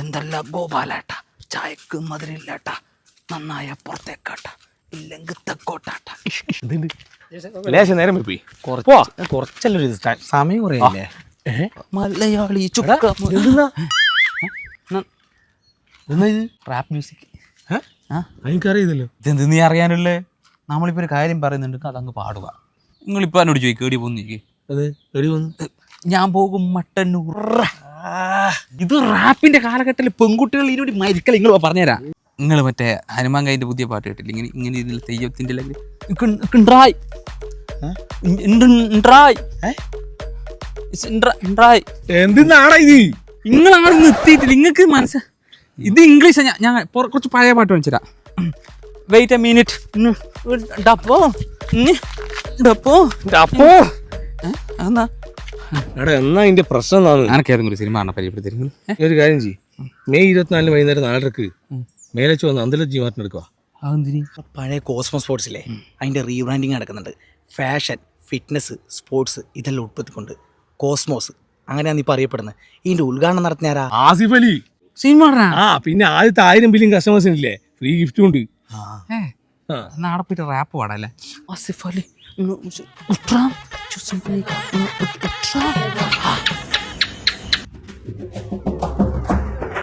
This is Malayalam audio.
എന്തല്ല ഗോപാലേട്ട? ചായക്ക് മധുരില്ലാട്ട നന്നായ പുറത്തേക്കാട്ട. ഇല്ലെങ്കിൽ തെക്കോട്ടാട്ട. ലേശം നേരം പോയി കുറച്ച് കുറച്ചല്ലേ ഒരു ഇത് സമയം കുറയല്ലേ? മലയാളി ചുക്ക റാപ്പ് മ്യൂസിക് എനിക്കറിയതല്ലോ ഇതെന്ത് നീ അറിയാനല്ലേ? നമ്മളിപ്പോ ഒരു കാര്യം പറയുന്നുണ്ട് അതങ്ങ് പാടുക. നിങ്ങളിപ്പോ എന്നോട് ചോദിക്കും? എടി പോന്നേക്ക് അതെ എടി പോന്നു? ഞാൻ പോകും മട്ടന്നൂർ. ഇത് റാപ്പിന്റെ കാലഘട്ടത്തിൽ പെൺകുട്ടികൾ ഇതിനോട് മരിക്കൽ നിങ്ങൾ പറഞ്ഞുതരാം. നിങ്ങൾ മറ്റേ ഹനുമാൻ കൈന്റെ പുതിയ പാട്ട് കേട്ടില്ല? ഇങ്ങനെ ഇങ്ങനെ ഇതിൽ തെയ്യത്തിന്റെ അല്ലെങ്കിൽ ഇണ്ടായ് ഇണ്ടായ് ഇണ്ടായ് എന്തിനാടാ ഇത്? നിങ്ങൾ അങ്ങോട്ട് നിർത്തിയിട്ടില്ല. നിങ്ങൾക്ക് മനസ്സ ഇത് ഇംഗ്ലീഷ് ഞാൻ ഞാൻ കുറച്ച് പഴയ പാട്ട് കാണിച്ചുതരാം. വെയിറ്റ് എ മിനിറ്റ് ഡപ്പോ ഡപ്പോ ഡപ്പോ? അതെന്താ? എടാ എന്നാ ഇതിന്റെ പ്രശ്നം എന്നാണ് അനക്കേതെങ്കിലും ഒരു സിനിമ ആണ് പരിചയപ്പെടുത്തിരുന്നു ഈ ഒരു കാര്യം ചെയ്യ്. മെയ് ഇരുപത്തിനാലിന് വൈകുന്നേരം നാലരക്ക് മേലച്ച് വന്ന് അന്തല മാറ്റം എടുക്കുക പഴയ കോസ്മോ സ്പോർട്സിലെ അതിന്റെ റീബ്രാൻഡിങ് നടക്കുന്നുണ്ട്. ഫാഷൻ ഫിറ്റ്നസ് സ്പോർട്സ് ഇതെല്ലാം ഉൾപ്പെടുത്തിക്കൊണ്ട് കോസ്മോസ് അങ്ങനെയാണ് ഇപ്പൊ അറിയപ്പെടുന്നത്. ഇതിന്റെ ഉദ്ഘാടനം നടത്തുന്ന ആസിഫ് അലി. സിനിമ ആ പിന്നെ ആദ്യത്തെ ആയിരം ബില്യൺ കസ്റ്റമേഴ്സിനില്ലേ ഫ്രീ ഗിഫ്റ്റും ഉണ്ട്. അവിടെ പോയിട്ട് റാപ്പ് പാടല്ലേ Asif Ali. Just some big, big, big trouble.